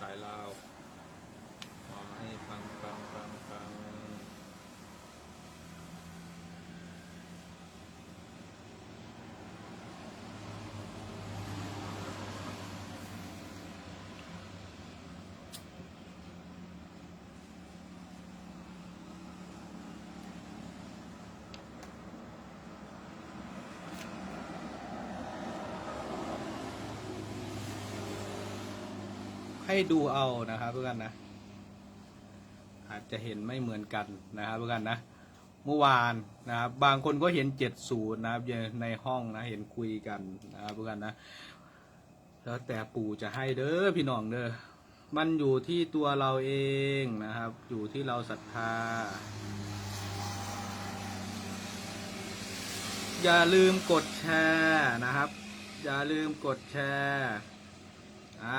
สายลาวขอให้ปังปังปังปัง ให้ดูเอานะครับเพื่อนนะ อาจจะเห็นไม่เหมือนกันนะครับเพื่อนนะ เมื่อวานนะครับ บางคนก็เห็นเจ็ดศูนย์นะครับในห้องนะเห็นคุยกันนะครับเพื่อนนะ แล้วแต่ปู่จะให้เด้อพี่น้องเด้อมันอยู่ที่ตัวเราเองนะครับ อยู่ที่เราศรัทธา อย่าลืมกดแชร์นะครับ อย่าลืมกดแชร์อะ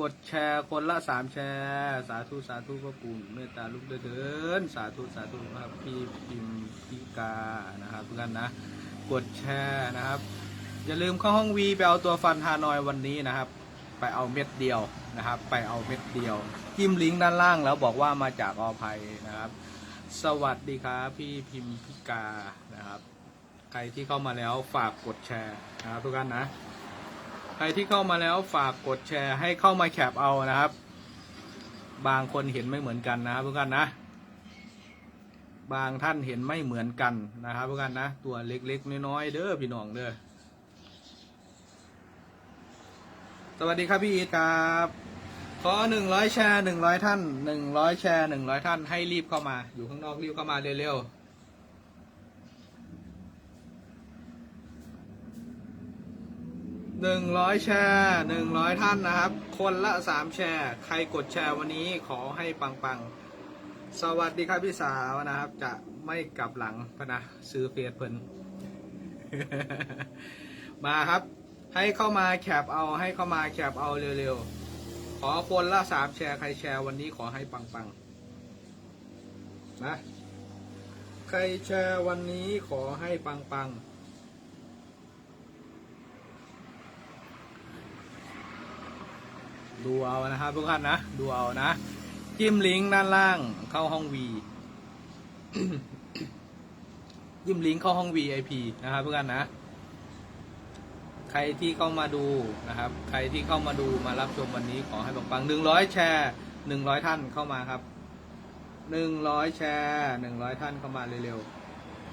กดแชร์คนละสามแชร์ สาธุสาธุพระปู่เมตตาลูกเดิน สาธุสาธุครับพี่พิมพิกานะครับเพื่อนนะ กดแชร์นะครับ อย่าลืมเข้าห้องวีไปเอาตัวฟันฮานอยวันนี้นะครับ ไปเอาเม็ดเดียวนะครับ ไปเอาเม็ดเดียวจิ้มลิงก์ด้านล่างแล้วบอกว่ามาจากอภัยนะครับ สวัสดีครับพี่พิมพิกานะครับ ใครที่เข้ามาแล้วฝากกดแชร์นะครับทุกท่านนะ ใครที่เข้ามาแล้วฝากกดแชร์ให้เข้ามาแคปเอานะครับ บางคนเห็นไม่เหมือนกันนะครับทุกท่านนะ บางท่านเห็นไม่เหมือนกันนะครับทุกท่านนะ ตัวเล็กๆน้อยๆเด้อพี่น้องเด้อสวัสดีครับพี่อีทครับขอหนึ่งร้อยแชร์หนึ่งร้อยท่านหนึ่งร้อยแชร์หนึ่งร้อยท่านให้รีบเข้ามา อยู่ข้างนอกรีบเข้ามาเร็วๆ หนึ่งร้อยแชร์หนึ่งร้อยท่านนะครับ คนละสามแชร์ ใครกดแชร์วันนี้ขอให้ปังปังๆ สวัสดีครับพี่สาวนะครับ จะไม่กลับหลังพนะซื้อเฟียดเพิ่นมาครับ ให้เข้ามาแคปเอาให้เข้ามาแคปเอาเร็วๆ ขอคนละสามแชร์ใครแชร์วันนี้ขอให้ปังปังๆนะใครแชร์วันนี้ขอให้ปังปังๆ ดูเอานะครับทุกท่านนะ ดูเอานะ จิ้มลิงก์ด้านล่างเข้าห้อง V จิ้มลิงก์เข้าห้อง VIP นะครับทุกท่านนะ ใครที่เข้ามาดูนะครับ ใครที่เข้ามาดูมารับชมวันนี้ขอให้ปังๆหนึ่งร้อยแชร์หนึ่งร้อยท่านเข้ามาครับหนึ่งร้อยแชร์หนึ่งร้อยท่านเข้ามาเร็ว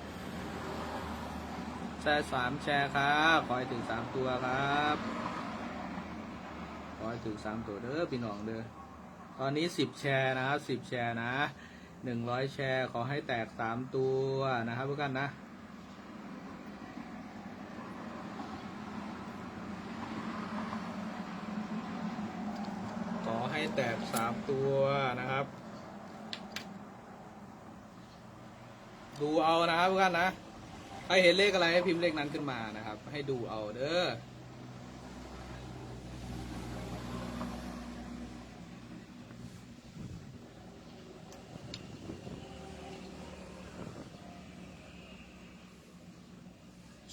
ๆแชร์สามแชร์ครับ ขอให้ถึงสามตัวครับ ให้ถึงสามตัวเด้อพี่น้องเด้อตอนนี้สิบแชร์นะครับสิบแชร์นะหนึ่งร้อยแชร์ขอให้แตกสามตัวนะครับทุกท่านนะขอให้แตกสามตัวนะครับ ดูเอานะครับทุกท่านนะใครเห็นเลขอะไรให้พิมพ์เลขนั้นขึ้นมานะครับ ให้ดูเอาเด้อ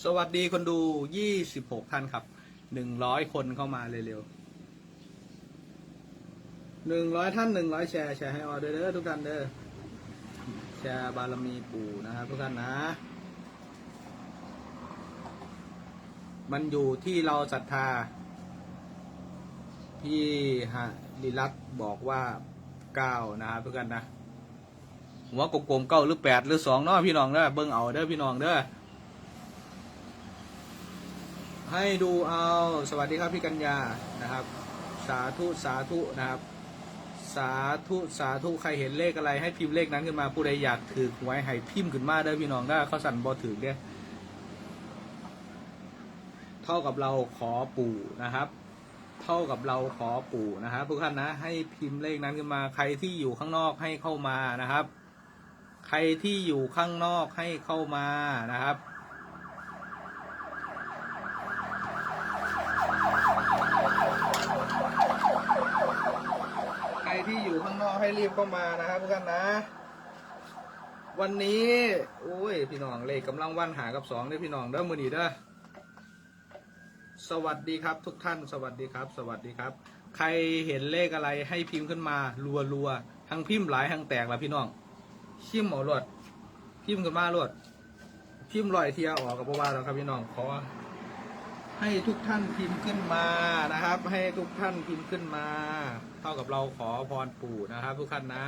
สวัสดีคนดู 26 ท่านครับ 100 คนเข้ามาเร็วๆ100 ท่าน 100 แชร์ แชร์ให้ออเดอร์เด้อทุกท่านเด้อ แชร์บารมีปู่นะครับทุกท่านนะ มันอยู่ที่เราศรัทธา พี่ฮะลิลักษ์บอกว่าเก้านะครับทุกท่านนะ หัวกลมๆเก้าหรือแปดหรือสองเนาะพี่น้องเด้อ เบิ่งเอาเด้อพี่น้องเด้อ ให้ดูเอาสวัสดีครับพี่กัญญานะครับ สาธุสาธุนะครับ สาธุสาธุใครเห็นเลขอะไร ให้พิมพ์เลขนั้นขึ้นมาผู้ใดอยากถือไว้ให้พิมพ์ขึ้นมาเด้พี่น้องได้เขาสั่นบอถือเด้อเท่ากับเราขอปู่นะครับ เท่ากับเราขอปู่นะครับทุกท่านนะ ให้พิมพ์เลขนั้นขึ้นมา ใครที่อยู่ข้างนอกให้เข้ามานะครับ ใครที่อยู่ข้างนอกให้เข้ามานะครับ ใครที่อยู่ ข้างนอกให้รีบเข้ามานะครับทุกท่านนะ วันนี้โอ้ยพี่น้องเลขกำลังวันหากับสองเด้พี่น้องเด้อมือนีเด้อสวัสดีครับ ทุกท่าน สวัสดีครับ สวัสดีครับ ใครเห็นเลขอะไรให้พิมพ์ขึ้นมารัวรัวทั้งพิมพ์หลายทั้งแตกละพี่น้องชิมเอรวดพิมพ์ขึ้นมารวดพิมพ์ลอยเทียออกกับว่าแล้วครับพี่น้องขอให้ทุกท่านพิมพ์ขึ้นมานะครับ ให้ทุกท่านพิมพ์ขึ้นมา เท่ากับเราขอพรปู่นะครับทุกท่านนะ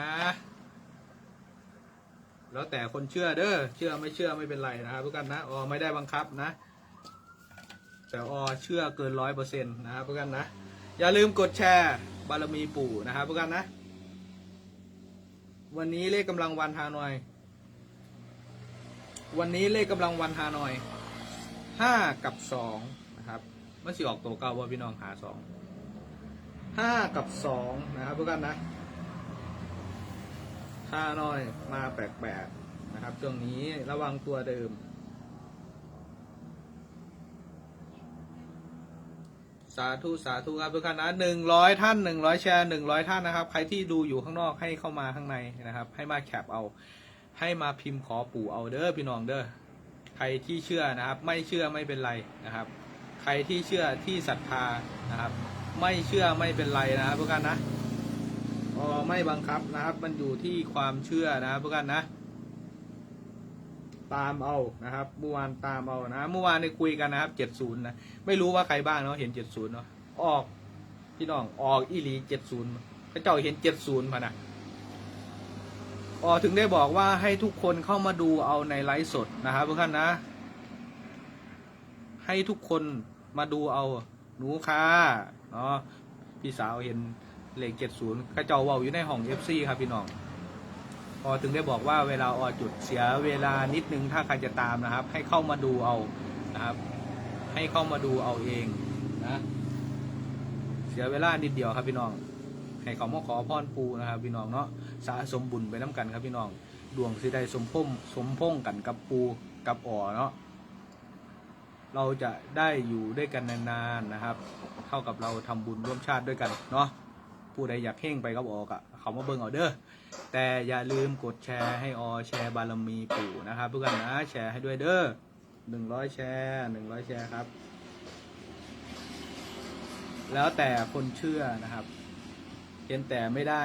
แล้วแต่คนเชื่อเด้อเชื่อไม่เชื่อไม่เป็นไรนะครับทุกท่านนะอ๋อไม่ได้บังคับนะ แต่อเชื่อเกินร้อยเปอร์เซ็นต์นะครับทุกท่านนะ อย่าลืมกดแชร์บารมีปู่นะครับทุกท่านนะ วันนี้เลขกำลังวันฮานอย วันนี้เลขกำลังวันฮานอยห้ากับสองนะครับมันสิออกตัวเก่าว่าพี่น้องหาสอง ห้ากับสองนะครับทุกท่านนะฮานอยมาแปลกๆนะครับช่วงนี้ระวังตัวเดิมสาธุสาธุครับทุกท่านนะหนึ่งร้อยท่านหนึ่งร้อยแชร์หนึ่งร้อยท่านนะครับ ใครที่ดูอยู่ข้างนอกให้เข้ามาข้างในนะครับ ให้มาแคปเอา ให้มาพิมพ์ขอปู่เอาเด้อพี่น้องเด้อใครที่เชื่อนะครับ ไม่เชื่อไม่เป็นไรนะครับ ใครที่เชื่อที่ศรัทธานะครับ ไม่เชื่อไม่เป็นไรนะครับทุกท่านนะอ๋อไม่บังคับนะครับ มันอยู่ที่ความเชื่อนะครับทุกท่านนะ ตามเอานะครับเมื่อวานตามเอานะเมื่อวานได้คุยกันนะครับเจ็ดศูนย์นะไม่รู้ว่าใครบ้างเนาะเห็นเจ็ดศูนย์เนาะออกพี่น้องออกอีหลีเจ็ดศูนย์พระเจ้าเห็นเจ็ดศูนย์พะนะออถึงได้บอกว่าให้ทุกคนเข้ามาดูเอาในไลฟ์สดนะครับทุกท่านนะ ให้ทุกคน มาดูเอาหนูค่ะเนาะพี่สาวเห็นเลขเจ็ดศูนย์ข้าเจ้าเว่าอยู่ในห้องเอฟซีครับพี่น้องพอถึงได้บอกว่าเวลาออจุดเสียเวลานิดนึงถ้าใครจะตามนะครับ ให้เข้ามาดูเอานะครับ ให้เข้ามาดูเอาเองนะเสียเวลานิดเดียวครับพี่น้อง ให้เขามาขอพรปูนะครับ พี่น้องเนาะสะสมบุญไปน้กันครับพี่น้อง ดวงสิได้สมพงสมพงกันกับปูกับอ่อเนาะ เราจะได้อยู่ด้วยกันนานๆนะครับ เท่ากับเราทำบุญร่วมชาติด้วยกันเนาะผู้ใดอยากเพ่งไปกับออกอะเขามาเบิ่งเอาเด้อแต่อย่าลืมกดแชร์ให้ออแชร์บารมีปู่นะครับทุกคนนะแชร์ให้ด้วยเด้อหนึ่งร้อยแชร์หนึ่งร้อยแชร์ครับ แล้วแต่คนเชื่อนะครับเห็นแต่ไม่ได้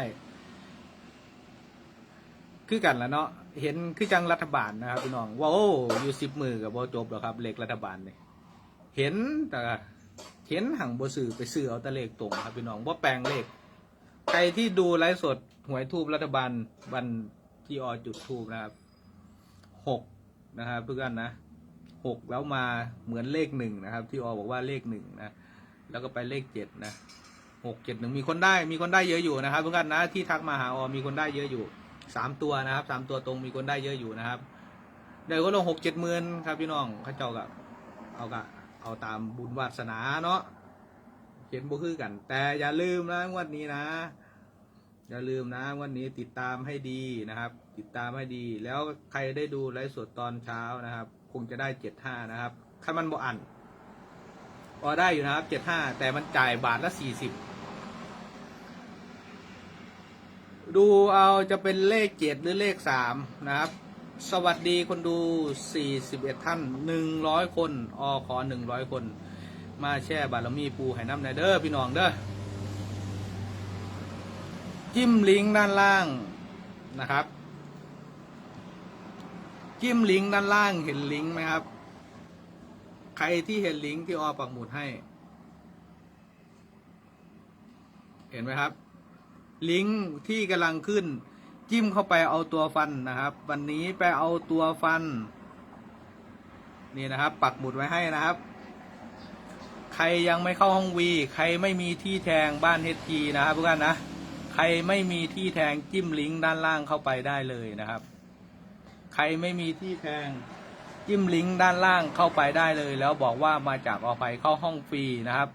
คือกันแล้วเนาะเห็นคือจังรัฐบาลนะครับพี่น้องว้าวอยู่สิบมือกับโบจบแล้วครับเลขรัฐบาลเนี่ยเห็นแต่เห็นหังโบสื่อไปซื้อเอาแต่เลขตรงครับพี่น้องว่าแปลงเลข ใครที่ดูไลฟ์สดหวยทูบรัฐบาลวันที่ออจุดทูบนะครับหกนะครับทุกท่านนะหกแล้วมาเหมือนเลขหนึ่งนะครับ ที่ออบอกว่าเลขหนึ่งนะแล้วก็ไปเลขเจ็ดนะหกเจ็ดหนึ่งมีคนได้มีคนได้เยอะอยู่นะครับทุกท่านนะที่ทักมาหาออมีคนได้เยอะอยู่ สามตัวนะครับสามตัวตรงมีคนได้เยอะอยู่นะครับเดี๋ยวก็ลงหกเจ็ดหมื่นครับพี่น้องข้าเจ้ากับเอากะเอาตามบุญวาสนาเนาะเห็นบ่คือกัน แต่อย่าลืมนะวันนี้นะ อย่าลืมนะวันนี้ติดตามให้ดีนะครับ ติดตามให้ดี แล้วใครได้ดูไลฟ์สดตอนเช้านะครับ คงจะได้เจ็ดห้านะครับถ้ามันบ่อันพอได้อยู่นะครับเจ็ดห้าแต่มันจ่ายบาทละสี่สิบ ดูเอาจะเป็นเลขเจ็ดหรือเลขสามนะครับ สวัสดีคนดูสี่สิบเอ็ดท่านหนึ่งร้อยคนอขอหนึ่งร้อยคน มาแช่บารมีปูให้น้ำในเด้อพี่น้องเด้อจิ้มลิงก์ด้านล่างนะครับ จิ้มลิงก์ด้านล่างเห็นลิงก์ไหมครับ ใครที่เห็นลิงก์ที่ออปักหมุดให้ เห็นไหมครับ ลิงก์ที่กำลังขึ้น จิ้มเข้าไปเอาตัวฟันนะครับ วันนี้ไปเอาตัวฟัน นี่นะครับ ปักหมุดไว้ให้นะครับ ใครยังไม่เข้าห้องวีใครไม่มีที่แทงบ้านเฮทีนะครับทุกท่านนะใครไม่มีที่แทงจิ้มลิงก์ด้านล่างเข้าไปได้เลยนะครับ ใครไม่มีที่แทงจิ้มลิงก์ด้านล่างเข้าไปได้เลย แล้วบอกว่ามาจากอภัยเข้าห้องฟรีนะครับ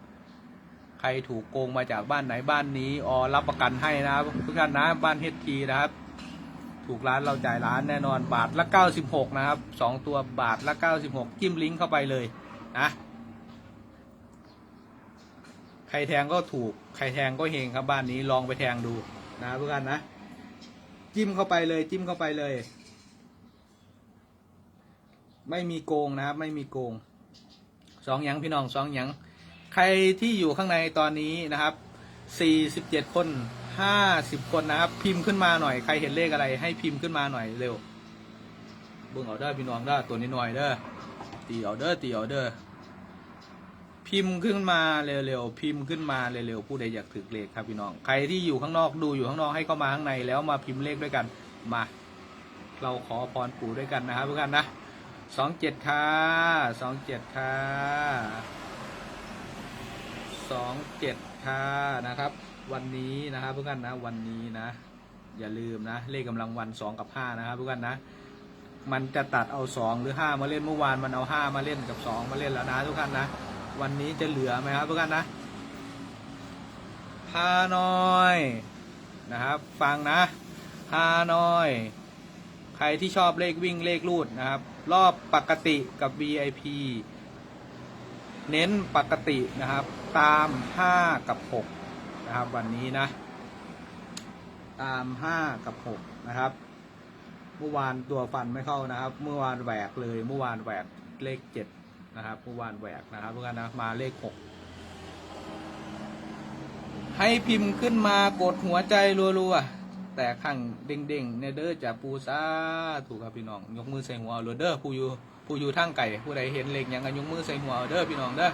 ครถูกโกงมาจากบ้านไหนบ้านนี้ออรับประกันให้นะครับทุกท่านนะบ้านเฮดทีนะครับ ถูกร้านเราจ่ายร้านแน่นอนบาทละ 96 นะครับสองตัวบาทละ 96 จิ้มลิงก์เข้าไปเลยนะใครแทงก็ถูกใครแทงก็เฮงครับบ้านนี้ลองไปแทงดูนะทุกท่านนะ จิ้มเข้าไปเลย จิ้มเข้าไปเลย ไม่มีโกงนะครับ ไม่มีโกงสองยังพี่น้องสองยัง ใครที่อยู่ข้างในตอนนี้นะครับสี่สิบเจ็ดคนห้าสิบคนนะครับ พิมพ์ขึ้นมาหน่อย ใครเห็นเลขอะไร ให้พิมพ์ขึ้นมาหน่อยเร็วเบิ่งเอาเด้อพี่น้องเด้อตัวนี้หน่อยเด้อตีเอาเด้อตีเอาเด้อพิมพ์ขึ้นมาเร็วๆพิมพ์ขึ้นมาเร็วๆผู้ใดอยากถือเลขครับพี่น้อง ใครที่อยู่ข้างนอกดูอยู่ข้างนอกให้เข้ามาข้างในแล้วมาพิมพ์เลขด้วยกันมา เราขอพรปู่ด้วยกันนะครับทุกท่านนะสองเจ็ดค่ะสองเจ็ดค่ะ สองเจ็ดค่ะนะครับ วันนี้นะครับทุกท่านนะวันนี้นะ อย่าลืมนะ เลขกำลังวันสองกับห้านะครับทุกท่านนะ มันจะตัดเอาสองหรือห้ามาเล่นเมื่อวานมันเอาห้ามาเล่นกับสองมาเล่นแล้วนะทุกท่านนะ วันนี้จะเหลือไหมครับทุกท่านนะฮานอยนะครับ ฟังนะฮานอย ใครที่ชอบเลขวิ่งเลขรูดนะครับ รอบปกติกับ VIP เน้นปกตินะครับ ตาม 5 กับ 6 นะครับ วันนี้นะ ตาม 5 กับ 6 นะครับ เมื่อวานตัวฟันไม่เข้านะครับ เมื่อวานแหวกเลย เมื่อวานแหวกเลข 7 นะครับ เมื่อวานแหวกนะครับเพื่อนนะ มาเลข 6 ให้พิมพ์ขึ้นมากดหัวใจรัวๆ แต่ข้างเด้งๆเนเด้อจะปูซาถูกครับพี่น้อง ยกมือใส่หัวเอาเลยเด้อผู้อยู่ผู้อยู่ทางไก่ผู้ใดเห็นเหล็กยังกันยกมือใส่หัวเอาเด้อพี่น้องเด้อ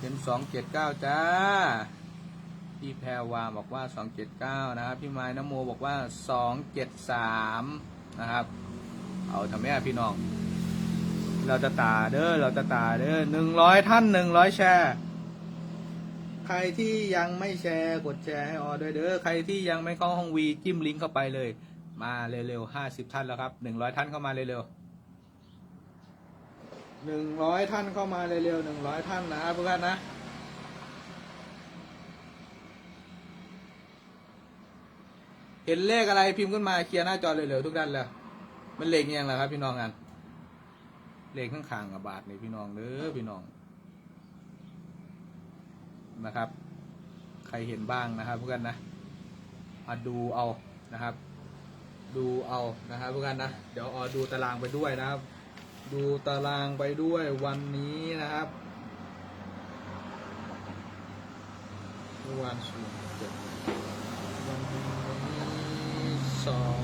เป็นสองเจ็ดเก้าจ้า พี่แพรวาบอกว่าสองเจ็ดเก้านะครับ พี่ไม้น้ำโมบอกว่าสองเจ็ดสามนะครับ เอาทำไมพี่น้อง เราจะตาเด้อ เราจะตาเด้อหนึ่งร้อยท่านหนึ่งร้อยแชร์ ใครที่ยังไม่แชร์กดแชร์ให้ออด้วยเด้อ ใครที่ยังไม่เข้าห้องวีจิ้มลิงก์เข้าไปเลย มาเร็วๆห้าสิบท่านแล้วครับหนึ่งร้อยท่านเข้ามาเร็วๆ หนึ่งร้อยท่านเข้ามาเร็วๆหนึ่งร้อยท่านนะครับทุกท่านนะเห็นเลขอะไรพิมพ์ขึ้นมาเคลียร์หน้าจอเร็วๆทุกท่านแล้วมันเลขยังไงครับ พี่น้องกันเลขข้างๆกับบาทนี่พี่น้องเด้อพี่น้องนะครับ ใครเห็นบ้างนะครับเพื่อนนะมาดูเอานะครับ ดูเอานะครับเพื่อนนะเดี๋ยวออดูตารางไปด้วยนะครับ ดูตารางไปด้วยวันนี้นะครับเมื่อวานศูนย์เจ็ดวันนี้สอง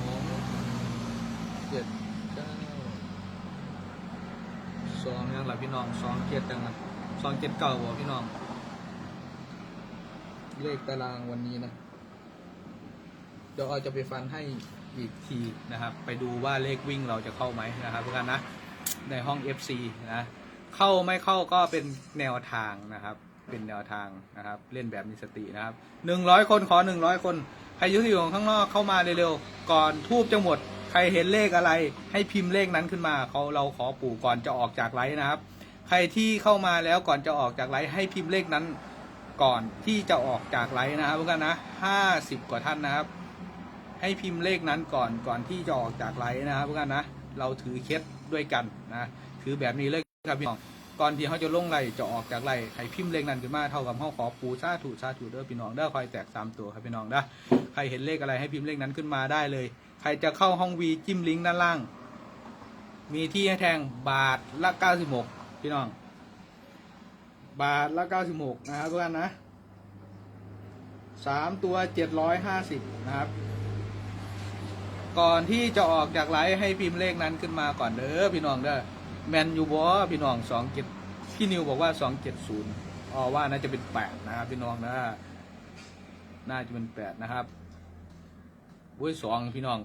เจ็ดเก้าสองยังหลับพี่น้องสองเจ็ดจังนะสองเจ็ดเก้าบ่พี่น้อง เลขตารางวันนี้นะ เดี๋ยวเราจะไปฟันให้อีกทีนะครับ ไปดูว่าเลขวิ่งเราจะเข้าไหมนะครับเพื่อนนะ ในห้อง FC นะ เข้าไม่เข้าก็เป็นแนวทางนะครับ เป็นแนวทางนะครับ เล่นแบบมีสตินะครับหนึ่งร้อยคนขอหนึ่งร้อยคน ใครอยุ่ที่อยู่ข้างนอกเข้ามาเร็วๆ ก่อนทูบจะหมด ใครเห็นเลขอะไร ให้พิมพ์เลขนั้นขึ้นมาเขาเราขอปู่ก่อนจะออกจากไลฟ์นะครับ ใครที่เข้ามาแล้วก่อนจะออกจากไลฟ์ให้พิมพ์เลขนั้นก่อนที่จะออกจากไลฟ์นะครับเพื่อนนะห้าสิบกว่าท่านนะครับ ให้พิมพ์เลขนั้นก่อนก่อนที่จะออกจากไลฟ์นะครับเพื่อนนะ เราถือเคสด้ วยกันนะถือแบบนี้เลยครับพี่น้องก่อนที่เขาจะลงไลฟ์จะออกจากไลฟ์ให้พิมพ์เลขนั้นขึ้นมาเท่ากับเขาขอปูซาถูซาถูเด้อพี่น้องเด้อคอยแตกสามตัวครับพี่น้องเด้อใครเห็นเลขอะไรให้พิมพ์เลขนั้นขึ้นมาได้เลย ใครจะเข้าห้องวีจิ้มลิงก์ด้านล่าง มีที่ให้แทงบาทละเก้าสิบหกพี่น้อง บาทละเก้าสิบหกนะครับทุกท่านนะสามตัวเจ็ดร้อยห้าสิบนะครับ ก่อนที่จะออกจากไลฟ์ให้พิมพ์เลขนั้นขึ้นมาก่อนเด้อพี่น้องเด้อแมนยูบอพี่น้องสองเจ็ดพี่นิวบอกว่าสองเจ็ดศูนย์อ๋อว่าน่าจะเป็นแปดนะครับพี่น้องนะน่าจะเป็นแปดนะครับเว้ยสองพี่น้อง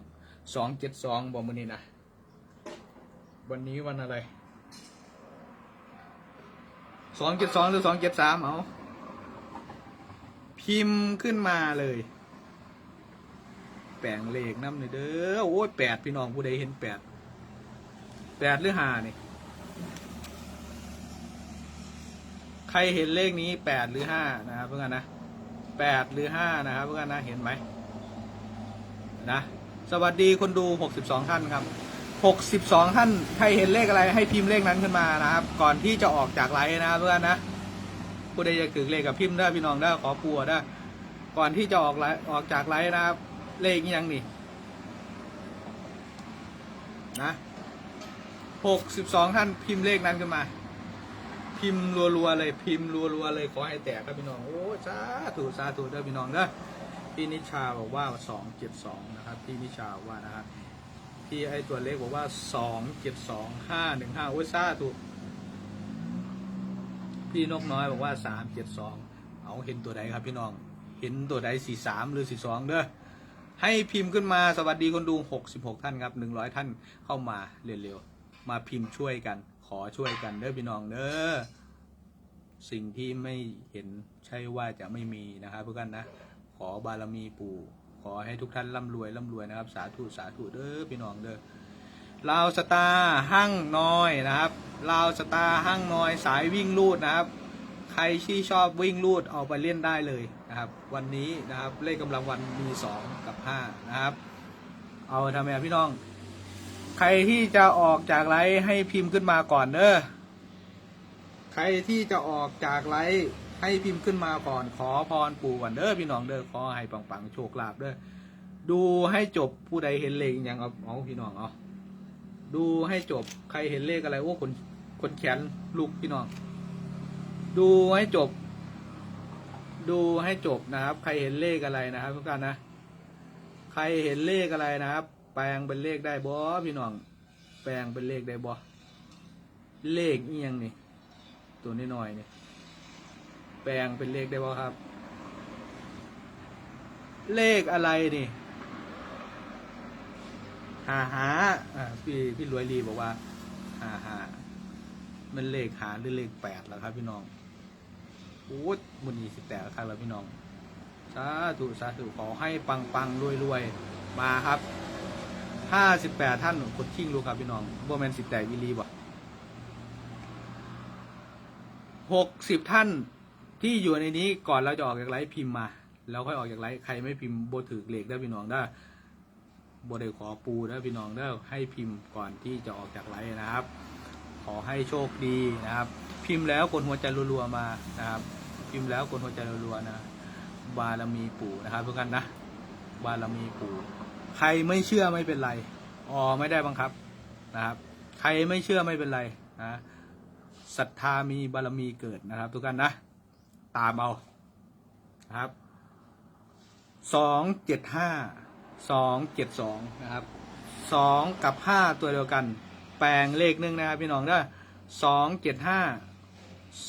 สองเจ็ดสองบอกมือนี้นะวันนี้วันอะไรสองเจ็ดสองหรือสองเจ็ดสามเอาพิมพ์ขึ้นมาเลย แปลงเลขน้ำเลยเด้อโอ้ยแปดพี่น้องผู้ใดเห็นแปดแปดหรือห้านี่ ใครเห็นเลขนี้แปดหรือห้านะครับเพื่อนนะแปดหรือห้านะครับเพื่อนนะเห็นไหมนะสวัสดีคนดูหกสิบสองท่านครับหกสิบสองท่านใครเห็นเลขอะไรให้พิมพ์เลขนั้นขึ้นมานะครับ ก่อนที่จะออกจากไลฟ์นะเพื่อนนะผู้ใดจะกึกเลขกับพิมพ์ได้พี่น้องได้ขอปัวได้ก่อนที่จะออกไลฟ์ออกจากไลฟ์นะครับ เลขยังนี่นะหกสิบสองท่านพิมพ์เลขนั้นขึ้นมา พิมพ์รัวๆเลยพิมพ์รัวๆเลยขอให้แตกครับพี่น้อง โอ้สาธุสาธุเด้อพี่น้องเด้อพี่นิชาบอกว่าสองเจ็ดสองนะครับพี่นิชาบอกว่านะครับพี่ไอตัวเล็กบอกว่าสองเจ็ดสองห้าหนึ่งห้าโอ้สาธุพี่นกน้อยบอกว่าสามเจ็ดสองเอาเห็นตัวใดครับพี่น้อง เห็นตัวใดสี่สามหรือสี่สองเด้อ ให้พิมพ์ขึ้นมาสวัสดีคนดูหกสิบหกท่านครับหนึ่งร้อยท่านเข้ามาเร็วๆ มาพิมพ์ช่วยกัน ขอช่วยกันเด้อพี่น้องเด้อ สิ่งที่ไม่เห็นใช่ว่าจะไม่มีนะครับเพื่อนนะ ขอบารมีปู่ ขอให้ทุกท่านร่ำรวยร่ำรวยนะครับ สาธุสาธุเด้อพี่น้องเด้อลาวสตาหั่งน้อยนะครับลาวสตาหั่งน้อยสายวิ่งลูดนะครับ ใครที่ชอบวิ่งลูดเอาไปเล่นได้เลย นะครับวันนี้นะครับเลขกำลังวันมีสองกับห้านะครับ เอาทำไมพี่น้อง ใครที่จะออกจากไลฟ์ให้พิมพ์ขึ้นมาก่อนเด้อใครที่จะออกจากไลฟ์ให้พิมพ์ขึ้นมาก่อนขอพรปู่ก่อนเด้อพี่น้องเด้อขอให้ปังๆโชคลาภเด้อดูให้จบผู้ใดเห็นเลขอย่างเอาเอาพี่น้องเอาดูให้จบใครเห็นเลขอะไรโอ้คนคนแขนลุกพี่น้อง ดูให้จบ ดูให้จบนะครับ ใครเห็นเลขอะไรนะครับทุกท่านนะ ใครเห็นเลขอะไรนะครับ แปลงเป็นเลขได้บ่พี่น้อง แปลงเป็นเลขได้บ่เลขเอียงนี่ ตัวน้อยนี่ แปลงเป็นเลขได้บ่ครับ เลขอะไรนี่ หาหาอ่าพี่พี่รวยรีบอกว่าหาหามันเลขหาหรือเลขแปดแล้วครับพี่น้อง โอ้ยมันนี่สิบแปดแล้วครับพี่น้องสาธุสาธุขอให้ปังปังรวยรวยมาครับห้าสิบแปดท่านกดชิ่งลูกครับพี่น้องบ่แมนสิบแปดวิลีบ่หกสิบท่านที่อยู่ในนี้ก่อนเราจะออกจากไลฟ์พิมพ์มา แล้วค่อยออกจากไลฟ์ใครไม่พิมพ์โบถือเหล็กได้พี่น้องได้โบได้ขอปูได้พี่น้องได้อให้พิมพ์ก่อนที่จะออกจากไลฟ์นะครับ ขอให้โชคดีนะครับ พิมพ์แล้วกดหัวใจรัวๆมานะครับ พิมพ์แล้วกดหัวใจรัวๆนะ บารมีปู่นะครับทุกท่านนะ บารมีปู่ ใครไม่เชื่อไม่เป็นไรอ๋อไม่ได้บังคับนะครับ ใครไม่เชื่อไม่เป็นไรนะศรัทธามีบารมีเกิดนะครับ ทุกท่านนะ ตามเอานะครับสองเจ็ดห้าสองเจ็ดสองนะครับสองกับห้าตัวเดียวกัน แปลงเลขหนึ่งนะครับพี่น้องเด้สองเจ็ดห้า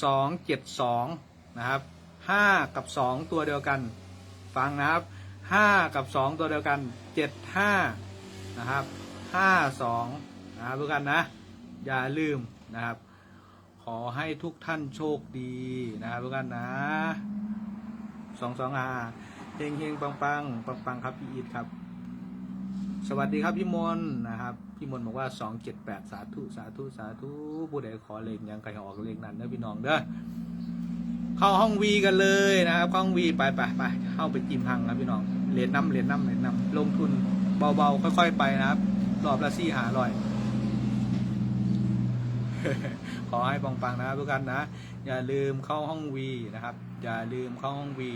สองเจ็ดสอง นะครับห้ากับสองตัวเดียวกัน ฟังนะครับห้ากับสองตัวเดียวกันเจ็ดห้านะครับห้าสองนะครับทุกท่านนะ อย่าลืมนะครับ ขอให้ทุกท่านโชคดีนะครับทุกท่านนะสองสองอาเฮงเฮงปังปังปังปังครับพี่อีทครับ สวัสดีครับพี่มนนะครับ พี่มนบอกว่าสองเจ็ดแปดสาธุสาธุสาธุผู้ใดขอเลขยังใครออกเลขนั้นเด้อพี่น้องเด้อ เข้าห้องวีกันเลยนะครับห้องวีไปไปไปเข้าไปจิมหังครับพี่น้องเหรียญน้ำเหรียญน้ำเหรียญน้ำลงทุนเบาๆค่อย ๆ ไปนะครับรอบละสี่หาร้อย ขอให้ปังๆนะครับทุกท่านนะ อย่าลืมเข้าห้องวีนะครับ อย่าลืมเข้าห้องวี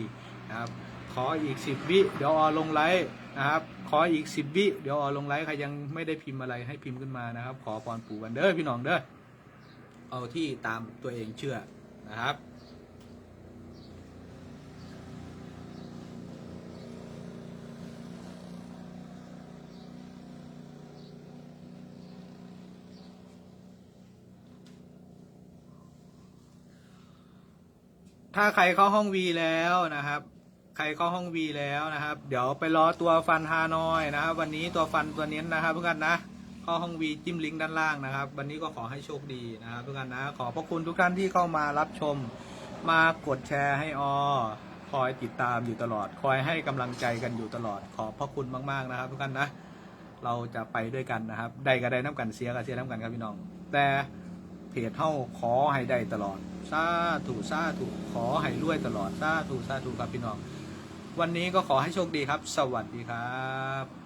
นะครับ ขออีกสิบวิเดี๋ยวออลงไลฟ์นะครับ ขออีกสิบวิเดี๋ยวออลงไลฟ์ใครยังไม่ได้พิมพ์อะไรให้พิมพ์ขึ้นมานะครับ ขอพรปู่วันเด้อพี่น้องเด้อเอาที่ตามตัวเองเชื่อนะครับ ถ้าใครเข้าห้องวีแล้วนะครับ ใครเข้าห้องวีแล้วนะครับ เดี๋ยวไปรอตัวฟันฮานอยนะครับ วันนี้ตัวฟันตัวเน้นะครับทุกท่านนะเข้าห้องวีจิ้มลิงก์ด้านล่างนะครับ วันนี้ก็ขอให้โชคดีนะครับทุกท่านนะ ขอพระคุณทุกท่านที่เข้ามารับชม มากดแชร์ให้ออคอยติดตามอยู่ตลอด คอยให้กำลังใจกันอยู่ตลอด ขอบพระคุณมาก ๆนะครับทุกท่านนะ เราจะไปด้วยกันนะครับ ได้ก็ได้น้ำกันเสียก็เสียน้ำกันครับพี่น้อง แต่เพจเท่าขอให้ได้ตลอด สาธุสาธุขอให้รวยตลอดสาธุสาธุครับพี่น้อง วันนี้ก็ขอให้โชคดีครับ สวัสดีครับ